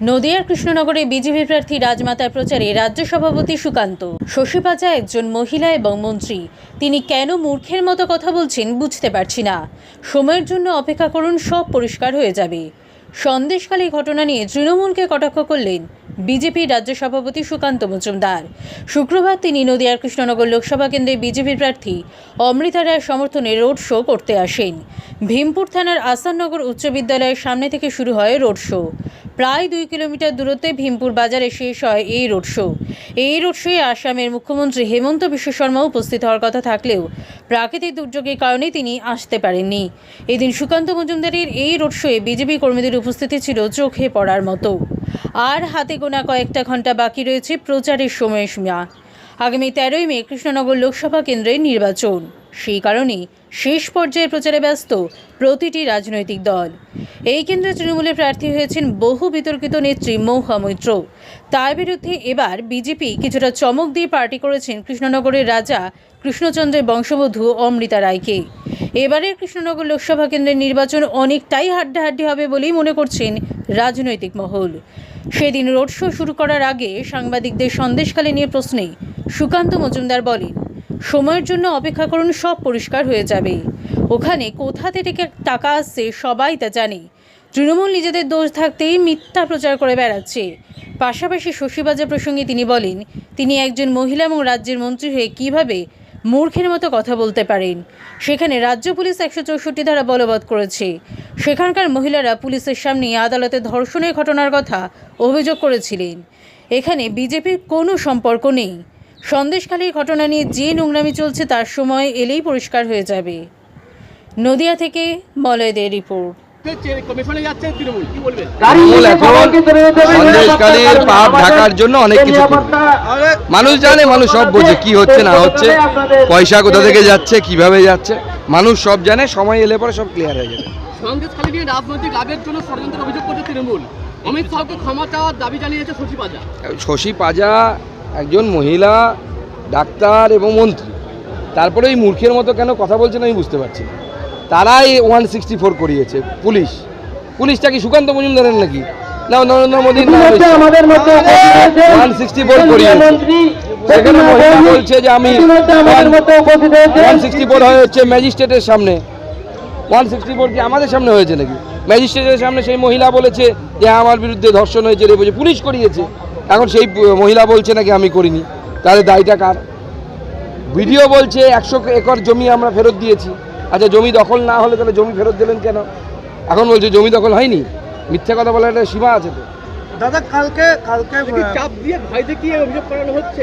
নদিয়ার কৃষ্ণনগরে বিজেপি প্রার্থী রাজমাতার প্রচারে রাজ্য সভাপতি সুকান্ত। শশীপাজা একজন মহিলা এবং মন্ত্রী। তিনি কেন মূর্খের মতো কথা বলছেন বুঝতে পারছি না। সময়ের জন্য অপেক্ষা করুন, সব পরিষ্কার হয়ে যাবে। সন্দেশখালী ঘটনা নিয়ে তৃণমূলকে কটাক্ষ করলেন বিজেপির রাজ্য সভাপতি সুকান্ত মজুমদার। শুক্রবার তিনি নদিয়ার কৃষ্ণনগর লোকসভা কেন্দ্রে বিজেপির প্রার্থী অমৃতা রায়ের সমর্থনে রোড শো করতে আসেন। ভীমপুর থানার আসাননগর উচ্চ বিদ্যালয়ের সামনে থেকে শুরু হয় রোড শো। প্রায় দুই কিলোমিটার দূরত্বে ভীমপুর বাজারে শেষ হয় এই রোড শো। এই রোড শোয়ে আসামের মুখ্যমন্ত্রী হেমন্ত বিশ্ব শর্মা উপস্থিত হওয়ার কথা থাকলেও প্রাকৃতিক দুর্যোগের কারণে তিনি আসতে পারেননি। এদিন সুকান্ত মজুমদারের এই রোড শোয়ে বিজেপি কর্মীদের উপস্থিতি ছিল চোখে পড়ার মতো। আর হাতে গোনা কয়েকটা ঘণ্টা বাকি রয়েছে প্রচারের সময়সীমা আগামী তেরোই মে কৃষ্ণনগর লোকসভা কেন্দ্রের নির্বাচন। সেই কারণে শেষ পর্যায়ে প্রচারে ব্যস্ত প্রতিটি রাজনৈতিক দল। এই কেন্দ্রে তৃণমূলের প্রার্থী হয়েছেন বহু বিতর্কিত নেত্রী মৌহা মৈত্র। তার বিরুদ্ধে এবার বিজেপি কিছুটা চমক দিয়ে পার্টি করেছেন কৃষ্ণনগরের রাজা কৃষ্ণচন্দ্রের বংশবধূ অমৃতা রায়কে। এবারের কৃষ্ণনগর লোকসভা কেন্দ্রের নির্বাচন অনেকটাই হাড্ডাহাড্ডি হবে বলেই মনে করছেন রাজনৈতিক মহল। সেদিন রোড শো শুরু করার আগে সাংবাদিকদের সন্দেশকালে নিয়ে প্রশ্নে সুকান্ত মজুমদার বলেন, সময়ের জন্য অপেক্ষা করুন, সব পরিষ্কার হয়ে যাবে। ওখানে কোথা থেকে টাকা আসছে সবাই তা জানে। তৃণমূল নিজেদের দোষ থাকতেই মিথ্যা প্রচার করে বেড়াচ্ছে। পাশাপাশি শশীবাজার প্রসঙ্গে তিনি বলেন, তিনি একজন মহিলা এবং রাজ্যের মন্ত্রী হয়ে কীভাবে মূর্খের মতো কথা বলতে পারেন? সেখানে রাজ্য পুলিশ একশো চৌষট্টি ধারা বলবৎ করেছে। সেখানকার মহিলারা পুলিশের সামনে আদালতে ধর্ষণের ঘটনার কথা অভিযোগ করেছিলেন। এখানে বিজেপির কোনো সম্পর্ক নেই। সন্দেশখালীর ঘটনা নিয়ে যে নোংরামি চলছে তার সময় এলেই পরিষ্কার হয়ে যাবে। নদিয়া থেকে মলয়দের রিপোর্ট। কমিশনে যাচ্ছে তৃণমূল কি বলবেন তৃণমূল এখন সন্দেশকালীর পাপ ঢাকার জন্য অনেক কিছু মানুষ জানে মানুষ সব বোঝে কি হচ্ছে না হচ্ছে পয়সা কোথা থেকে যাচ্ছে কীভাবে যাচ্ছে। মানুষ সব জানে সময় এলে পরে সব ক্লিয়ার হয়ে যাবে। সন্দেশ খালি নিয়ে রাজনৈতিক লাভের জন্য ষড়যন্ত্রের অভিযোগ করছে তৃণমূল। অমিত শাহকে ক্ষমা চাওয়ার দাবি জানিয়েছে শশী পাজা। শশী পাজা একজন মহিলা ডাক্তার এবং মন্ত্রী। তারপরে এই মূর্খের মতো কেন কথা বলছেন আমি বুঝতে পারছি না। তারাই ওয়ান সিক্সটি ফোর করিয়েছে পুলিশ। পুলিশটা কি সুকান্ত মজুমদারের নাকি? না নরেন্দ্র মোদীর ওয়ান সিক্সটি ফোর করিয়েছে। সেখানে মহিলা বলছে যে আমি ওয়ান সিক্সটি ফোর হয়েছে ম্যাজিস্ট্রেটের সামনে। ওয়ান সিক্সটি ফোর কি আমাদের সামনে হয়েছে নাকি? ম্যাজিস্ট্রেটের সামনে সেই মহিলা বলেছে যে আমার বিরুদ্ধে ধর্ষণ হয়েছে রে হয়েছে। পুলিশ করিয়েছে। এখন সেই মহিলা বলছে নাকি আমি করিনি। তাহলে দায়টা কার? ভিডিও বলছে একশো একর জমি আমরা ফেরত দিয়েছি। আচ্ছা জমি দখল না হলে তাহলে জমি ফেরত দিলেন কেন? এখন বলছে জমি দখল হয়নি? মিথ্যে কথা বলার একটা সীমা আছে তো। দাদা কালকে কালকে চাপ দিয়ে ভয় দেখিয়ে অভিযোগ করানো হচ্ছে?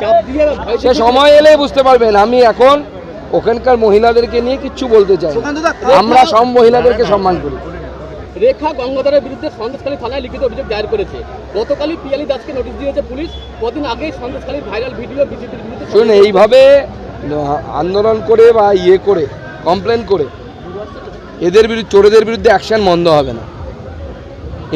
চাপ দিয়ে সে সময় এলে বুঝতে পারবেন। আমি এখন ওখানকার মহিলাদেরকে নিয়ে কিচ্ছু বলতে চাই আমরা সব মহিলাদেরকে সম্মান করি। রেখা গঙ্গাধরের বিরুদ্ধে সন্দেশখালী থানায় লিখিত অভিযোগ দায়ের করেছে। গতকালই পিয়ালি দাসকে নোটিশ দিয়েছে পুলিশ। কদিন আগে সন্দেশখালীর ভাইরাল ভিডিও বিজেপির বিরুদ্ধে শুনুন এইভাবে আন্দোলন করে বা ইয়ে করে কমপ্লেন করে এদের বিরুদ্ধে চোরেদের বিরুদ্ধে অ্যাকশন বন্ধ হবে না।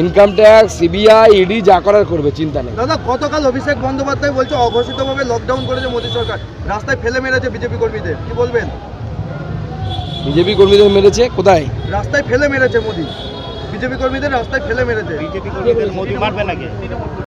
ইনকাম ট্যাক্স সিবিআই ইডি যা করার করবে চিন্তা নেই। দাদা গতকাল অভিষেক বন্দ্যোপাধ্যায় বলছে অঘোষিতভাবে লকডাউন করেছে মোদী সরকার। রাস্তায় ফেলে মেরেছে বিজেপি কর্মীদের। কি বলবেন? বিজেপি কর্মীদের মেরেছে? কোথায়? রাস্তায় ফেলে মেরেছে মোদী। বিজেপি কর্মীদের রাস্তায় ফেলে মেরেছে। বিজেপি কর্মীদের মোদি মারবে নাকি?